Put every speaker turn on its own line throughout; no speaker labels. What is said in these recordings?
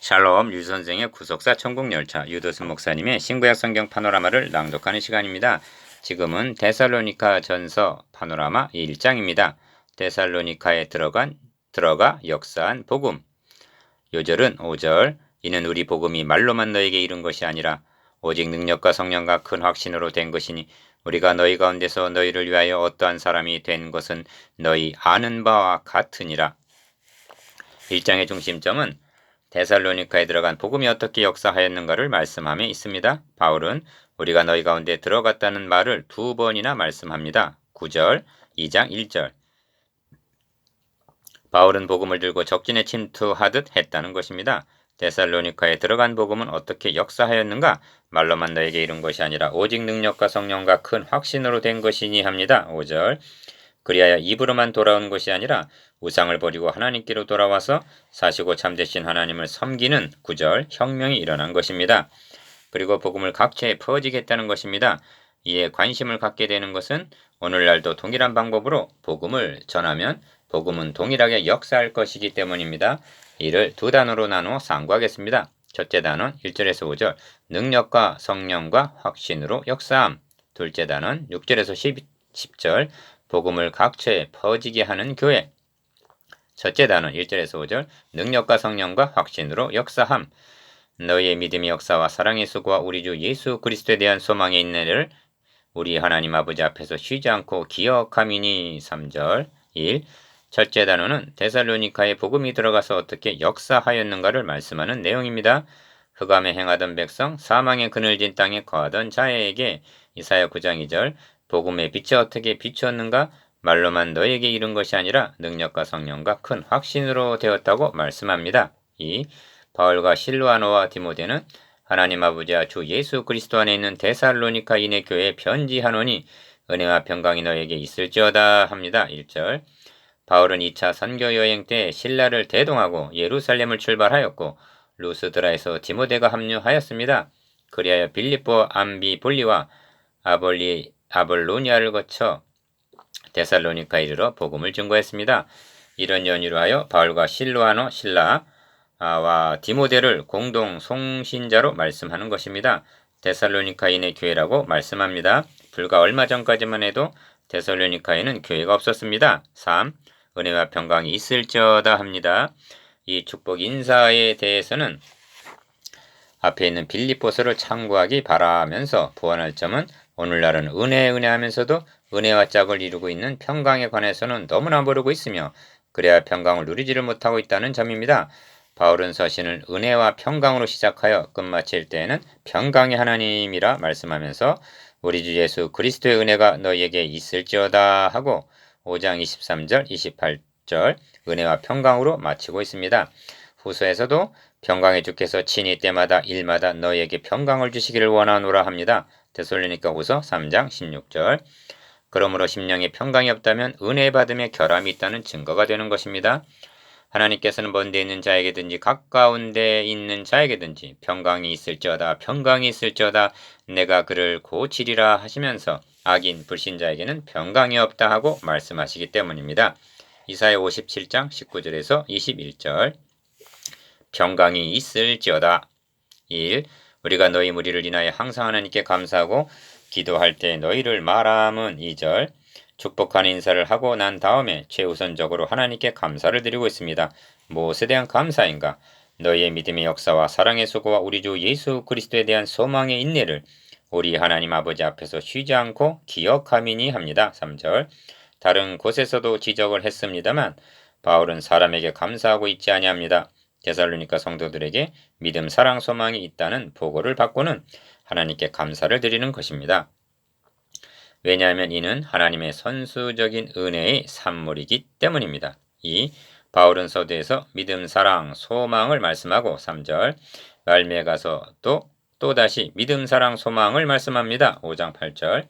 샬롬 유 선생의 구속사 천국열차 유도순 목사님의 신구약 성경 파노라마를 낭독하는 시간입니다. 지금은 데살로니카 전서 파노라마 1장입니다. 데살로니카에 들어간 들어가 역사한 복음. 요절은 5절 이는 우리 복음이 말로만 너에게 이룬 것이 아니라 오직 능력과 성령과 큰 확신으로 된 것이니 우리가 너희 가운데서 너희를 위하여 어떠한 사람이 된 것은 너희 아는 바와 같으니라. 1장의 중심점은 데살로니카에 들어간 복음이 어떻게 역사하였는가를 말씀함에 있습니다. 바울은 우리가 너희 가운데 들어갔다는 말을 두 번이나 말씀합니다. 9절, 2장 1절. 바울은 복음을 들고 적진에 침투하듯 했다는 것입니다. 데살로니카에 들어간 복음은 어떻게 역사하였는가? 말로만 너에게 이룬 것이 아니라 오직 능력과 성령과 큰 확신으로 된 것이니 합니다. 5절. 그리하여 입으로만 돌아온 것이 아니라 우상을 버리고 하나님께로 돌아와서 사시고 참되신 하나님을 섬기는 구절 혁명이 일어난 것입니다. 그리고 복음을 각처에 퍼지겠다는 것입니다. 이에 관심을 갖게 되는 것은 오늘날도 동일한 방법으로 복음을 전하면 복음은 동일하게 역사할 것이기 때문입니다. 이를 두 단어로 나누어 상고하겠습니다. 첫째 단원 1절에서 5절 능력과 성령과 확신으로 역사함 둘째 단원 6절에서 10, 10절 복음을 각처에 퍼지게 하는 교회. 첫째 단원 1절에서 5절. 능력과 성령과 확신으로 역사함. 너희의 믿음의 역사와 사랑의 수고와 우리 주 예수 그리스도에 대한 소망의 인내를 우리 하나님 아버지 앞에서 쉬지 않고 기억함이니. 3절 1 첫째 단어는 데살로니카에 복음이 들어가서 어떻게 역사하였는가를 말씀하는 내용입니다. 흑암에 행하던 백성, 사망의 그늘진 땅에 거하던 자에게 이사야 9장 2절 복음의 빛이 어떻게 비추었는가? 말로만 너에게 이룬 것이 아니라 능력과 성령과 큰 확신으로 되었다고 말씀합니다. 이 바울과 실루아노와 디모데는 하나님 아버지와 주 예수 그리스도 안에 있는 데살로니카인의 교회에 편지하노니 은혜와 평강이 너에게 있을지어다 합니다. 1절 바울은 2차 선교 여행 때 신라를 대동하고 예루살렘을 출발하였고 루스드라에서 디모데가 합류하였습니다. 그리하여 빌립보 암비볼리와 아볼리 아볼로니아를 거쳐 데살로니카에 이르러 복음을 증거했습니다. 이런 연유로 하여 바울과 실로아노 신라와 디모데를 공동 송신자로 말씀하는 것입니다. 데살로니카인의 교회라고 말씀합니다. 불과 얼마 전까지만 해도 데살로니카에는 교회가 없었습니다. 3. 은혜와 평강이 있을지어다 합니다. 이 축복 인사에 대해서는 앞에 있는 빌립보서를 참고하기 바라면서 보완할 점은 오늘날은 은혜 은혜 하면서도 은혜와 짝을 이루고 있는 평강에 관해서는 너무나 모르고 있으며 그래야 평강을 누리지를 못하고 있다는 점입니다. 바울은 서신을 은혜와 평강으로 시작하여 끝마칠 때에는 평강의 하나님이라 말씀하면서 우리 주 예수 그리스도의 은혜가 너희에게 있을지어다 하고 5장 23절 28절 은혜와 평강으로 마치고 있습니다. 후서에서도 평강의 주께서 친히 때마다 일마다 너희에게 평강을 주시기를 원하노라 합니다. 데솔리니까 후서 3장 16절 그러므로 심령에 평강이 없다면 은혜 받음에 결함이 있다는 증거가 되는 것입니다. 하나님께서는 먼데 있는 자에게든지 가까운 데 있는 자에게든지 평강이 있을지어다 평강이 있을지어다 내가 그를 고치리라 하시면서 악인 불신자에게는 평강이 없다 하고 말씀하시기 때문입니다. 이사야 57장 19절에서 21절 평강이 있을지어다 1. 우리가 너희 무리를 인하여 항상 하나님께 감사하고 기도할 때 너희를 말함은 2절 축복하는 인사를 하고 난 다음에 최우선적으로 하나님께 감사를 드리고 있습니다. 무엇에 대한 감사인가? 너희의 믿음의 역사와 사랑의 수고와 우리 주 예수 그리스도에 대한 소망의 인내를 우리 하나님 아버지 앞에서 쉬지 않고 기억함이니 합니다. 3절 다른 곳에서도 지적을 했습니다만 바울은 사람에게 감사하고 있지 아니합니다. 데살로니카 성도들에게 믿음, 사랑, 소망이 있다는 보고를 받고는 하나님께 감사를 드리는 것입니다. 왜냐하면 이는 하나님의 선수적인 은혜의 산물이기 때문입니다. 이 바울은 서두에서 믿음, 사랑, 소망을 말씀하고 3절 말미에 가서 또 또다시 믿음, 사랑, 소망을 말씀합니다. 5장 8절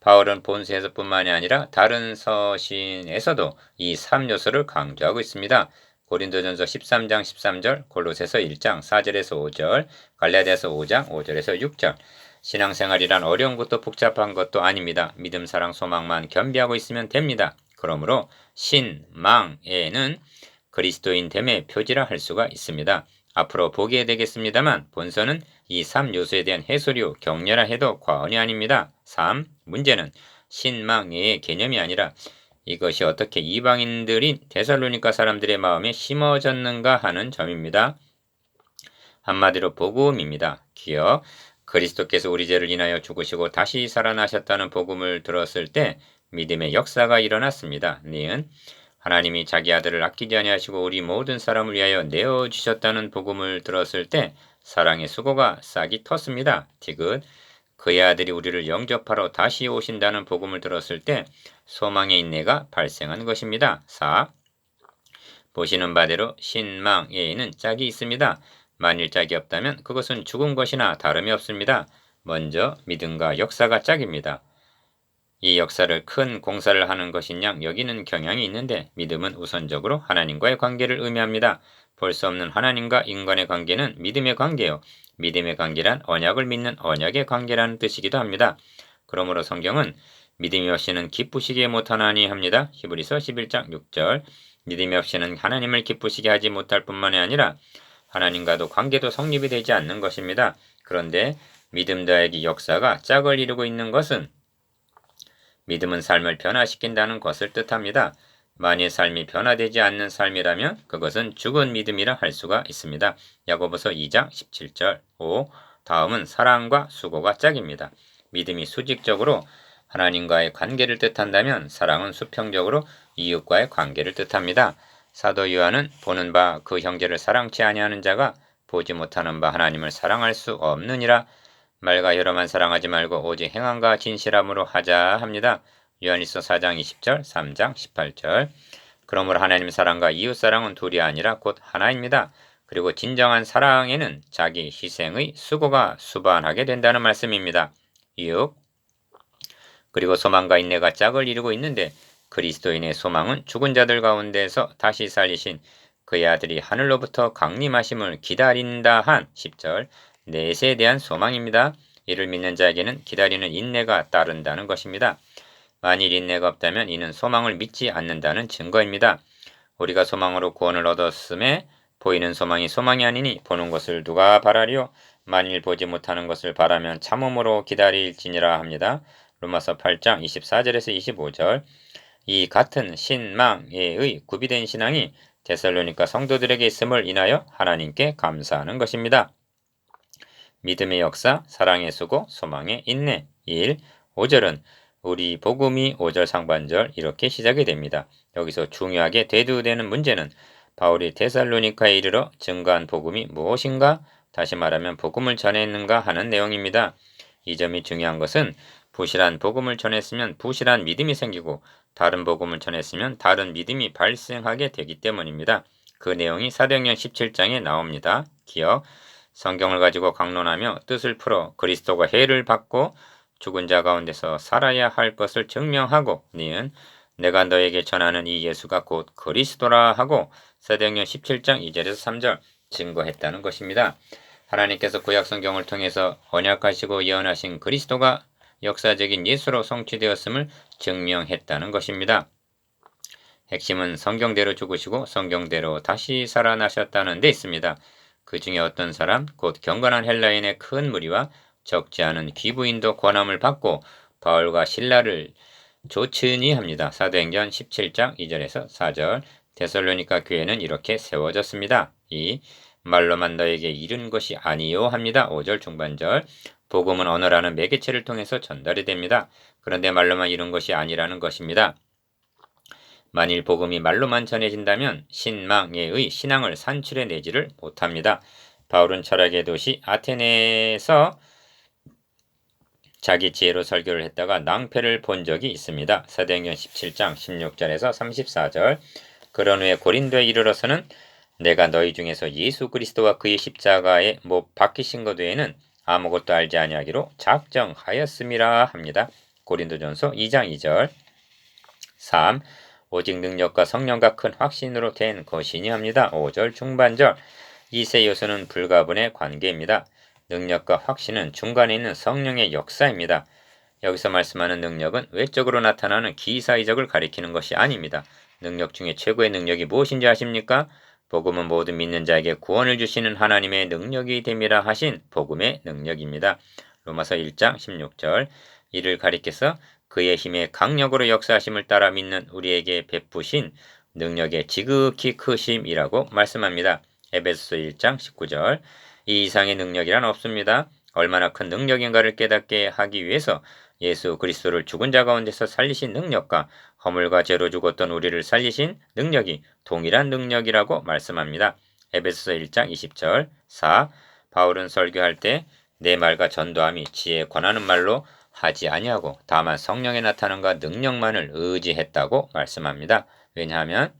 바울은 본서에서뿐만이 아니라 다른 서신에서도 이 3요소를 강조하고 있습니다. 고린도전서 13장 13절, 골로새서 1장 4절에서 5절, 갈라디아서 5장 5절에서 6절 신앙생활이란 어려운 것도 복잡한 것도 아닙니다. 믿음, 사랑, 소망만 겸비하고 있으면 됩니다. 그러므로 신망에는 그리스도인 됨의 표지라 할 수가 있습니다. 앞으로 보게 되겠습니다만 본서는 이 3 요소에 대한 해소류 격려라 해도 과언이 아닙니다. 3. 문제는 신망의 개념이 아니라 이것이 어떻게 이방인들인 데살로니가 사람들의 마음에 심어졌는가 하는 점입니다. 한마디로 복음입니다. 기억 그리스도께서 우리 죄를 인하여 죽으시고 다시 살아나셨다는 복음을 들었을 때 믿음의 역사가 일어났습니다. 니은 하나님이 자기 아들을 아끼지 아니하시고 우리 모든 사람을 위하여 내어 주셨다는 복음을 들었을 때 사랑의 수고가 싹이 텄습니다. 디귿 그의 아들이 우리를 영접하러 다시 오신다는 복음을 들었을 때 소망의 인내가 발생한 것입니다. 4. 보시는 바대로 신망에는 짝이 있습니다. 만일 짝이 없다면 그것은 죽은 것이나 다름이 없습니다. 먼저 믿음과 역사가 짝입니다. 이 역사를 큰 공사를 하는 것인 양 여기는 경향이 있는데 믿음은 우선적으로 하나님과의 관계를 의미합니다. 볼 수 없는 하나님과 인간의 관계는 믿음의 관계요. 믿음의 관계란 언약을 믿는 언약의 관계라는 뜻이기도 합니다. 그러므로 성경은 믿음이 없이는 기쁘시게 못하나니 합니다. 히브리서 11장 6절 믿음이 없이는 하나님을 기쁘시게 하지 못할 뿐만이 아니라 하나님과도 관계도 성립이 되지 않는 것입니다. 그런데 믿음 더하기 역사가 짝을 이루고 있는 것은 믿음은 삶을 변화시킨다는 것을 뜻합니다. 만일 삶이 변화되지 않는 삶이라면 그것은 죽은 믿음이라 할 수가 있습니다. 야고보서 2장 17절 5. 다음은 사랑과 수고가 짝입니다. 믿음이 수직적으로 하나님과의 관계를 뜻한다면 사랑은 수평적으로 이웃과의 관계를 뜻합니다. 사도 요한은 보는 바 그 형제를 사랑치 아니하는 자가 보지 못하는 바 하나님을 사랑할 수 없느니라 말과 여러만 사랑하지 말고 오직 행함과 진실함으로 하자 합니다. 요한일서 4장 20절, 3장 18절. 그러므로 하나님 사랑과 이웃 사랑은 둘이 아니라 곧 하나입니다. 그리고 진정한 사랑에는 자기 희생의 수고가 수반하게 된다는 말씀입니다. 6. 그리고 소망과 인내가 짝을 이루고 있는데 그리스도인의 소망은 죽은 자들 가운데서 다시 살리신 그의 아들이 하늘로부터 강림하심을 기다린다 한 10절 넷에 대한 소망입니다. 이를 믿는 자에게는 기다리는 인내가 따른다는 것입니다. 만일 인내가 없다면 이는 소망을 믿지 않는다는 증거입니다. 우리가 소망으로 구원을 얻었음에 보이는 소망이 소망이 아니니 보는 것을 누가 바라리요? 만일 보지 못하는 것을 바라면 참음으로 기다릴지니라 합니다. 로마서 8장 24절에서 25절 이 같은 신망의 구비된 신앙이 데살로니카 성도들에게 있음을 인하여 하나님께 감사하는 것입니다. 믿음의 역사, 사랑의 수고, 소망의 인내. 1. 5절은 우리 복음이 5절 상반절 이렇게 시작이 됩니다. 여기서 중요하게 대두되는 문제는 바울이 데살로니카에 이르러 증거한 복음이 무엇인가? 다시 말하면 복음을 전했는가 하는 내용입니다. 이 점이 중요한 것은 부실한 복음을 전했으면 부실한 믿음이 생기고 다른 복음을 전했으면 다른 믿음이 발생하게 되기 때문입니다. 그 내용이 사도행전 17장에 나옵니다. 기억 성경을 가지고 강론하며 뜻을 풀어 그리스도가 해를 받고 죽은 자 가운데서 살아야 할 것을 증명하고 니은 내가 너에게 전하는 이 예수가 곧 그리스도라 하고 사도행전 17장 2절에서 3절 증거했다는 것입니다. 하나님께서 구약 성경을 통해서 언약하시고 예언하신 그리스도가 역사적인 예수로 성취되었음을 증명했다는 것입니다. 핵심은 성경대로 죽으시고 성경대로 다시 살아나셨다는 데 있습니다. 그 중에 어떤 사람, 곧 경건한 헬라인의 큰 무리와 적지 않은 귀부인도 권함을 받고 바울과 신라를 조치니 합니다. 사도행전 17장 2절에서 4절 데살로니카 교회는 이렇게 세워졌습니다. 이 말로만 너에게 이른 것이 아니요 합니다. 5절 중반절 복음은 언어라는 매개체를 통해서 전달이 됩니다. 그런데 말로만 이룬 것이 아니라는 것입니다. 만일 복음이 말로만 전해진다면 신망의 신앙을 산출해 내지를 못합니다. 바울은 철학의 도시 아테네에서 자기 지혜로 설교를 했다가 낭패를 본 적이 있습니다. 사도행전 17장 16절에서 34절 그런 후에 고린도에 이르러서는 내가 너희 중에서 예수 그리스도와 그의 십자가에 못 박히신 것 외에는 아무것도 알지 아니하기로 작정하였음이라 합니다. 고린도전서 2장 2절 3. 오직 능력과 성령과 큰 확신으로 된 것이니 합니다. 5절 중반절 이세 요소는 불가분의 관계입니다. 능력과 확신은 중간에 있는 성령의 역사입니다. 여기서 말씀하는 능력은 외적으로 나타나는 기사이적을 가리키는 것이 아닙니다. 능력 중에 최고의 능력이 무엇인지 아십니까? 복음은 모든 믿는 자에게 구원을 주시는 하나님의 능력이 됨이라 하신 복음의 능력입니다. 로마서 1장 16절 이를 가리켜서 그의 힘의 강력으로 역사하심을 따라 믿는 우리에게 베푸신 능력의 지극히 크심이라고 말씀합니다. 에베소서 1장 19절 이 이상의 능력이란 없습니다. 얼마나 큰 능력인가를 깨닫게 하기 위해서 예수 그리스도를 죽은 자 가운데서 살리신 능력과 허물과 죄로 죽었던 우리를 살리신 능력이 동일한 능력이라고 말씀합니다. 에베소서 1장 20절 4. 바울은 설교할 때 내 말과 전도함이 지혜에 관하는 말로 하지 아니하고 다만 성령의 나타남과 능력만을 의지했다고 말씀합니다. 왜냐하면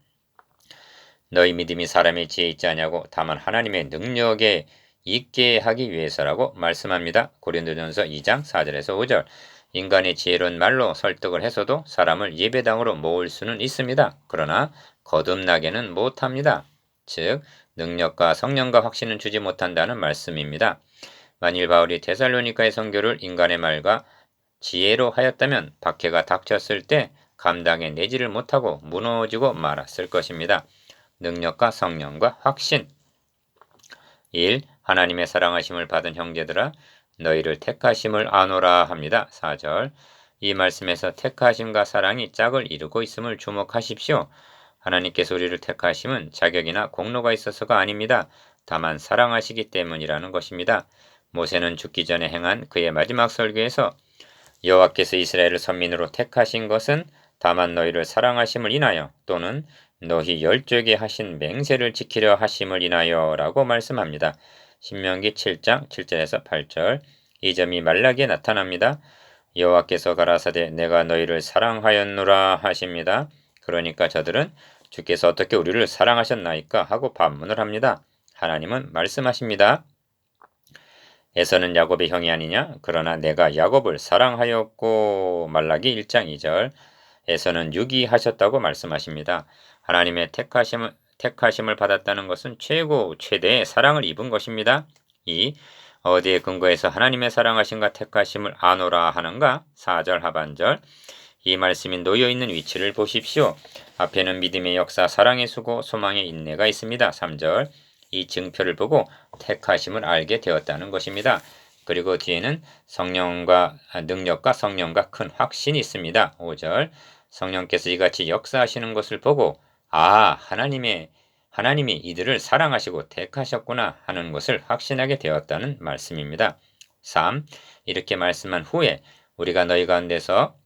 너희 믿음이 사람의 지혜에 있지 아니하고 다만 하나님의 능력에 있게 하기 위해서라고 말씀합니다. 고린도전서 2장 4절에서 5절 인간의 지혜로운 말로 설득을 해서도 사람을 예배당으로 모을 수는 있습니다. 그러나 거듭나게는 못합니다. 즉 능력과 성령과 확신은 주지 못한다는 말씀입니다. 만일 바울이 데살로니카의 성교를 인간의 말과 지혜로 하였다면 박해가 닥쳤을 때 감당해 내지를 못하고 무너지고 말았을 것입니다. 능력과 성령과 확신 1. 하나님의 사랑하심을 받은 형제들아 너희를 택하심을 아노라 합니다. 4절 이 말씀에서 택하심과 사랑이 짝을 이루고 있음을 주목하십시오. 하나님께서 우리를 택하심은 자격이나 공로가 있어서가 아닙니다. 다만 사랑하시기 때문이라는 것입니다. 모세는 죽기 전에 행한 그의 마지막 설교에서 여호와께서 이스라엘을 선민으로 택하신 것은 다만 너희를 사랑하심을 인하여 또는 너희 열조에게 하신 맹세를 지키려 하심을 인하여라고 말씀합니다. 신명기 7장 7절에서 8절 이 점이 말라기에 나타납니다. 여호와께서 가라사대 내가 너희를 사랑하였노라 하십니다. 그러니까 저들은 주께서 어떻게 우리를 사랑하셨나이까 하고 반문을 합니다. 하나님은 말씀하십니다. 에서는 야곱의 형이 아니냐? 그러나 내가 야곱을 사랑하였고 말라기 1장 2절 에서는 유기하셨다고 말씀하십니다. 하나님의 택하심을, 택하심을 받았다는 것은 최고 최대의 사랑을 입은 것입니다. 이 어디에 근거해서 하나님의 사랑하심과 택하심을 아노라 하는가? 4절 하반절 이 말씀이 놓여 있는 위치를 보십시오. 앞에는 믿음의 역사, 사랑의 수고, 소망의 인내가 있습니다. 3절 이 증표를 보고 택하심을 알게 되었다는 것입니다. 그리고 뒤에는 성령과 능력과 성령과 큰 확신이 있습니다. 5절 성령께서 이같이 역사하시는 것을 보고 아 하나님의 하나님이 이들을 사랑하시고 택하셨구나 하는 것을 확신하게 되었다는 말씀입니다. 3. 이렇게 말씀한 후에 우리가 너희 가운데서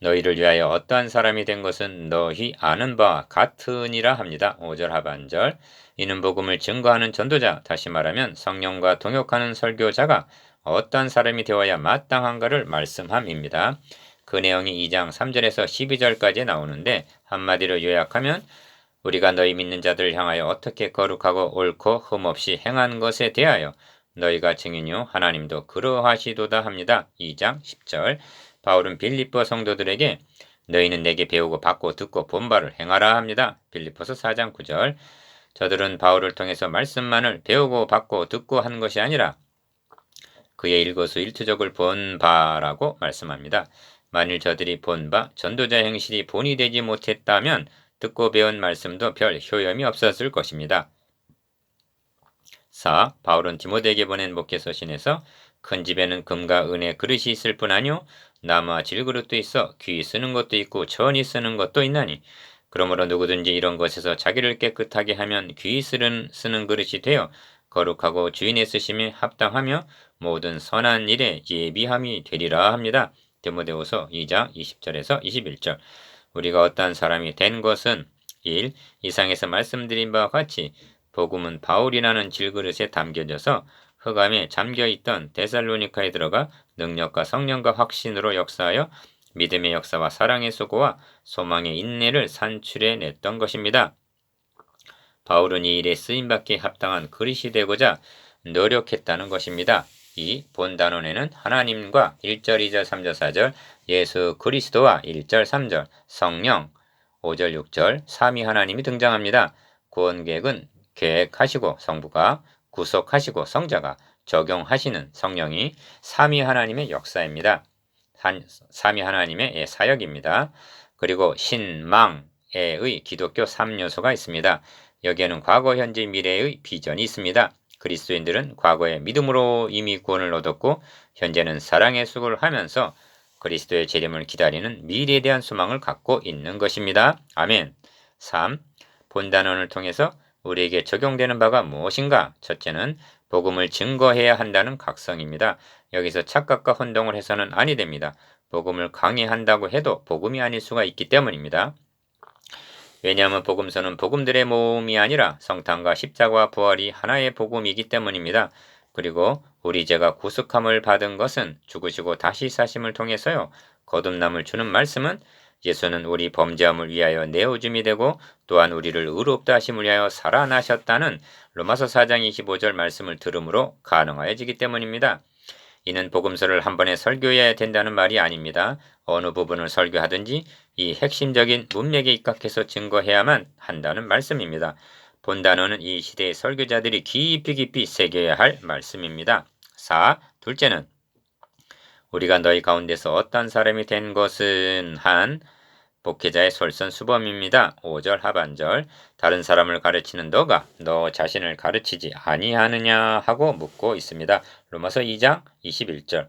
너희를 위하여 어떠한 사람이 된 것은 너희 아는 바와 같으니라 합니다. 5절 하반절 이는 복음을 증거하는 전도자 다시 말하면 성령과 동역하는 설교자가 어떠한 사람이 되어야 마땅한가를 말씀함입니다. 그 내용이 2장 3절에서 12절까지 나오는데 한마디로 요약하면 우리가 너희 믿는 자들을 향하여 어떻게 거룩하고 옳고 흠없이 행한 것에 대하여 너희가 증인요 하나님도 그러하시도다 합니다. 2장 10절 바울은 빌립보 성도들에게 너희는 내게 배우고 받고 듣고 본 바를 행하라 합니다. 빌립보서 4장 9절 저들은 바울을 통해서 말씀만을 배우고 받고 듣고 한 것이 아니라 그의 일거수 일투족을 본 바라고 말씀합니다. 만일 저들이 본 바 전도자 행실이 본이 되지 못했다면 듣고 배운 말씀도 별 효염이 없었을 것입니다. 4. 바울은 디모데에게 보낸 목회서신에서 큰 집에는 금과 은의 그릇이 있을 뿐 아니요 나무와 질그릇도 있어 귀 쓰는 것도 있고 전이 쓰는 것도 있나니 그러므로 누구든지 이런 것에서 자기를 깨끗하게 하면 귀 쓰는, 쓰는 그릇이 되어 거룩하고 주인의 쓰심에 합당하며 모든 선한 일에 예비함이 되리라 합니다. 디모데후서 2장 20절에서 21절 우리가 어떠한 사람이 된 것은 1. 이상에서 말씀드린 바와 같이 복음은 바울이라는 질그릇에 담겨져서 흑암에 잠겨있던 데살로니카에 들어가 능력과 성령과 확신으로 역사하여 믿음의 역사와 사랑의 수고와 소망의 인내를 산출해 냈던 것입니다. 바울은 이 일에 쓰임받기에 합당한 그릇이 되고자 노력했다는 것입니다. 이 본 단원에는 하나님과 1절, 2절, 3절, 4절, 예수 그리스도와 1절, 3절, 성령 5절, 6절, 삼위 하나님이 등장합니다. 구원계획은 계획하시고 성부가 구속하시고 성자가 적용하시는 성령이 삼위 하나님의 역사입니다. 한, 삼위 하나님의 사역입니다. 그리고 신망 과거에의 기독교 3요소가 있습니다. 여기에는 과거, 현재, 미래의 비전이 있습니다. 그리스도인들은 과거에 믿음으로 이미 구원을 얻었고 현재는 사랑의 수고를 하면서 그리스도의 재림을 기다리는 미래에 대한 소망을 갖고 있는 것입니다. 아멘. 3. 본단원을 통해서 우리에게 적용되는 바가 무엇인가? 첫째는 복음을 증거해야 한다는 각성입니다. 여기서 착각과 혼동을 해서는 아니 됩니다. 복음을 강의한다고 해도 복음이 아닐 수가 있기 때문입니다. 왜냐하면 복음서는 복음들의 모음이 아니라 성탄과 십자가와 부활이 하나의 복음이기 때문입니다. 그리고 우리 죄가 구속함을 받은 것은 죽으시고 다시 사심을 통해서요. 거듭남을 주는 말씀은 예수는 우리 범죄함을 위하여 내오줌이 되고 또한 우리를 의롭다 하심을 위하여 살아나셨다는 로마서 4장 25절 말씀을 들음으로 가능하여지기 때문입니다. 이는 복음서를 한 번에 설교해야 된다는 말이 아닙니다. 어느 부분을 설교하든지 이 핵심적인 문맥에 입각해서 증거해야만 한다는 말씀입니다. 본 단어는 이 시대의 설교자들이 깊이 깊이 새겨야 할 말씀입니다. 4. 둘째는 우리가 너희 가운데서 어떤 사람이 된 것은 한 목회자의 솔선수범입니다. 5절 하반절 다른 사람을 가르치는 너가 너 자신을 가르치지 아니하느냐 하고 묻고 있습니다. 로마서 2장 21절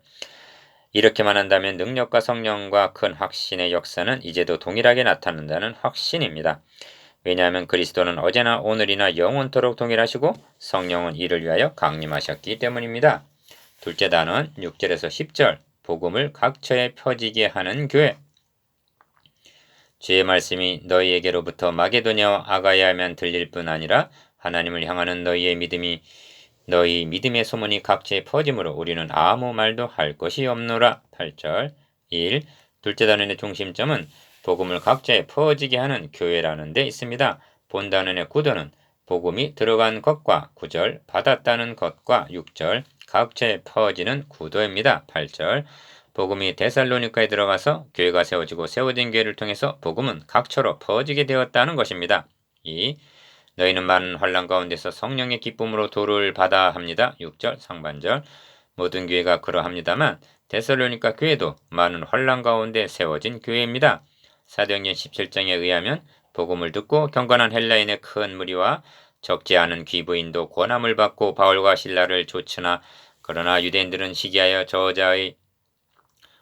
이렇게만 한다면 능력과 성령과 큰 확신의 역사는 이제도 동일하게 나타난다는 확신입니다. 왜냐하면 그리스도는 어제나 오늘이나 영원토록 동일하시고 성령은 이를 위하여 강림하셨기 때문입니다. 둘째 단원 6절에서 10절 복음을 각처에 펴지게 하는 교회 주의 말씀이 너희에게로부터 마게도냐와 아가야면 들릴 뿐 아니라 하나님을 향하는 너희의 믿음이 너희 믿음의 소문이 각지에 퍼짐으로 우리는 아무 말도 할 것이 없노라. 8절 1. 둘째 단원의 중심점은 복음을 각자에 퍼지게 하는 교회라는 데 있습니다. 본 단원의 구도는 복음이 들어간 것과 9절 받았다는 것과 6절 각처에 퍼지는 구도입니다. 8절 복음이 데살로니카에 들어가서 교회가 세워지고 세워진 교회를 통해서 복음은 각처로 퍼지게 되었다는 것입니다. 2. 너희는 많은 환란 가운데서 성령의 기쁨으로 도를 받아 합니다. 6절 상반절 모든 교회가 그러합니다만 데살로니카 교회도 많은 환란 가운데 세워진 교회입니다. 사도행전 17장에 의하면 복음을 듣고 경건한 헬라인의 큰 무리와 적지 않은 귀부인도 권함을 받고 바울과 신라를 조치나 그러나 유대인들은 시기하여 저자의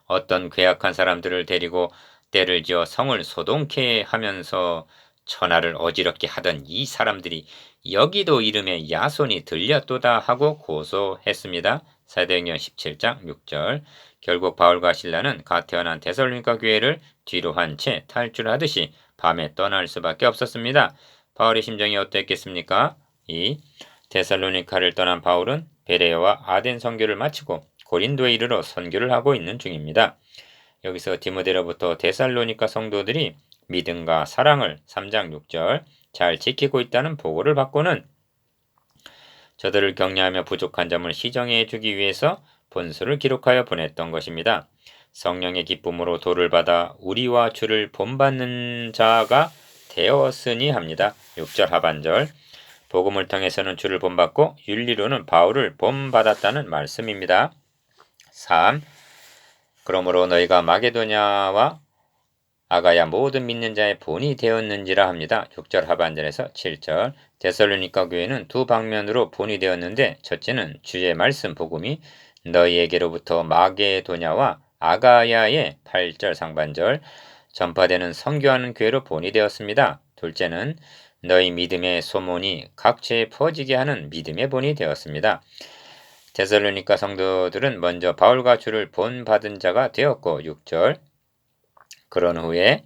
어떤 괴악한 사람들을 데리고 때를 지어 성을 소동케 하면서 천하를 어지럽게 하던 이 사람들이 여기도 이름에 야손이 들렸도다 하고 고소했습니다. 사도행전 17장 6절 결국 바울과 신라는 갓 태어난 데살로니가 교회를 뒤로 한 채 탈출하듯이 밤에 떠날 수밖에 없었습니다. 바울의 심정이 어땠겠습니까? 2. 데살로니카를 떠난 바울은 베레아와 아덴 선교를 마치고 고린도에 이르러 선교를 하고 있는 중입니다. 여기서 디모데로부터 데살로니카 성도들이 믿음과 사랑을 3장 6절 잘 지키고 있다는 보고를 받고는 저들을 격려하며 부족한 점을 시정해 주기 위해서 본수를 기록하여 보냈던 것입니다. 성령의 기쁨으로 도를 받아 우리와 주를 본받는 자가 되었으니 합니다. 6절 하반절 복음을 통해서는 주를 본받고 윤리로는 바울을 본받았다는 말씀입니다. 3. 그러므로 너희가 마게도냐와 아가야 모든 믿는 자의 본이 되었는지라 합니다. 6절 하반절에서 7절 데살로니가 교회는 두 방면으로 본이 되었는데 첫째는 주의 말씀 복음이 너희에게로부터 마게도냐와 아가야의 8절 상반절 전파되는 성교하는 교회로 본이 되었습니다. 둘째는 너희 믿음의 소문이 각처에 퍼지게 하는 믿음의 본이 되었습니다. 데살로니카 성도들은 먼저 바울과 주를 본받은 자가 되었고 6절 그런 후에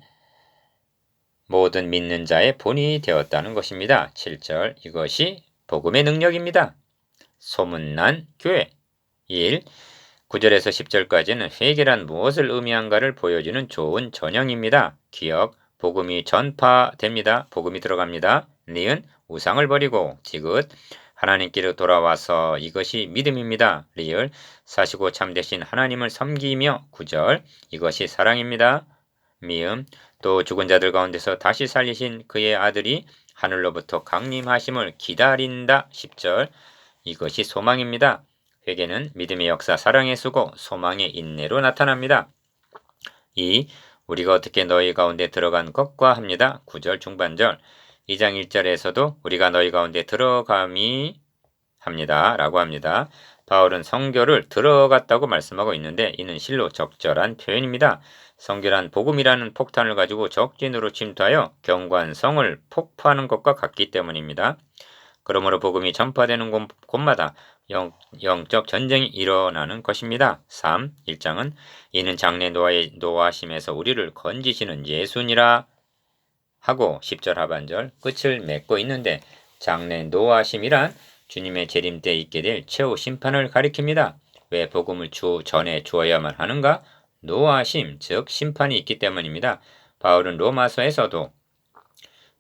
모든 믿는 자의 본이 되었다는 것입니다. 7절 이것이 복음의 능력입니다. 소문난 교회 1. 9절에서 10절까지는 회개란 무엇을 의미한가를 보여주는 좋은 전형입니다. 기억, 복음이 전파됩니다. 복음이 들어갑니다. 니은 우상을 버리고 지긋 하나님께로 돌아와서 이것이 믿음입니다. 리을 사시고 참되신 하나님을 섬기며 구절 이것이 사랑입니다. 미음 또 죽은 자들 가운데서 다시 살리신 그의 아들이 하늘로부터 강림하심을 기다린다. 10절 이것이 소망입니다. 회개는 믿음의 역사, 사랑의 수고, 소망의 인내로 나타납니다. 이 우리가 어떻게 너희 가운데 들어간 것과 합니다. 9절 중반절 2장 1절에서도 우리가 너희 가운데 들어감이 합니다. 라고 합니다. 바울은 성교를 들어갔다고 말씀하고 있는데 이는 실로 적절한 표현입니다. 성교란 복음이라는 폭탄을 가지고 적진으로 침투하여 경관성을 폭파하는 것과 같기 때문입니다. 그러므로 복음이 전파되는 곳, 곳마다 영, 영적 전쟁이 일어나는 것입니다. 3. 1장은 이는 장래 노아의 노아심에서 우리를 건지시는 예수니라 하고 10절 하반절 끝을 맺고 있는데 장래 노아심이란 주님의 재림 때 있게 될 최후 심판을 가리킵니다. 왜 복음을 주 전에 주어야만 하는가? 노아심, 즉 심판이 있기 때문입니다. 바울은 로마서에서도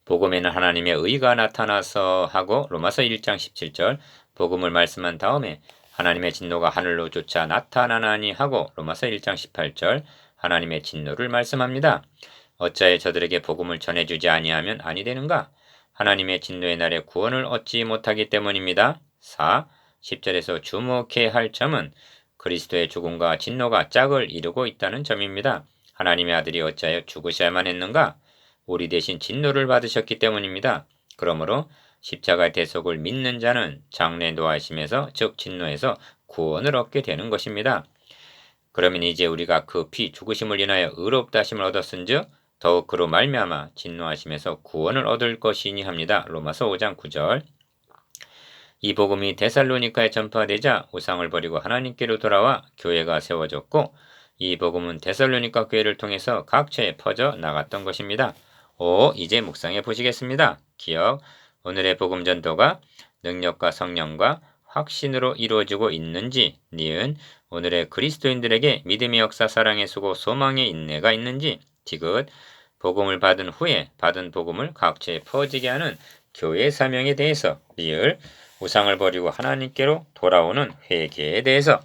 복음에는 하나님의 의가 나타나서 하고 로마서 1장 17절 복음을 말씀한 다음에 하나님의 진노가 하늘로 쫓아 나타나나니 하고 로마서 1장 18절 하나님의 진노를 말씀합니다. 어찌하여 저들에게 복음을 전해주지 아니하면 아니 되는가? 하나님의 진노의 날에 구원을 얻지 못하기 때문입니다. 4. 10절에서 주목해야 할 점은 그리스도의 죽음과 진노가 짝을 이루고 있다는 점입니다. 하나님의 아들이 어찌하여 죽으셔야만 했는가? 우리 대신 진노를 받으셨기 때문입니다. 그러므로 십자가의 대속을 믿는 자는 장래 노하심에서 즉 진노에서 구원을 얻게 되는 것입니다. 그러면 이제 우리가 그 피 죽으심을 인하여 의롭다심을 얻었은즉 더욱 그로 말미암아 진노하심에서 구원을 얻을 것이니 합니다. 로마서 5장 9절. 이 복음이 데살로니카에 전파되자 우상을 버리고 하나님께로 돌아와 교회가 세워졌고 이 복음은 데살로니카 교회를 통해서 각처에 퍼져 나갔던 것입니다. 5. 이제 묵상해 보시겠습니다. 기억. 오늘의 복음 전도가 능력과 성령과 확신으로 이루어지고 있는지, 니은 오늘의 그리스도인들에게 믿음의 역사, 사랑의 수고, 소망의 인내가 있는지, 디귿 복음을 받은 후에 받은 복음을 각처에 퍼지게 하는 교회 사명에 대해서, 리을 우상을 버리고 하나님께로 돌아오는 회개에 대해서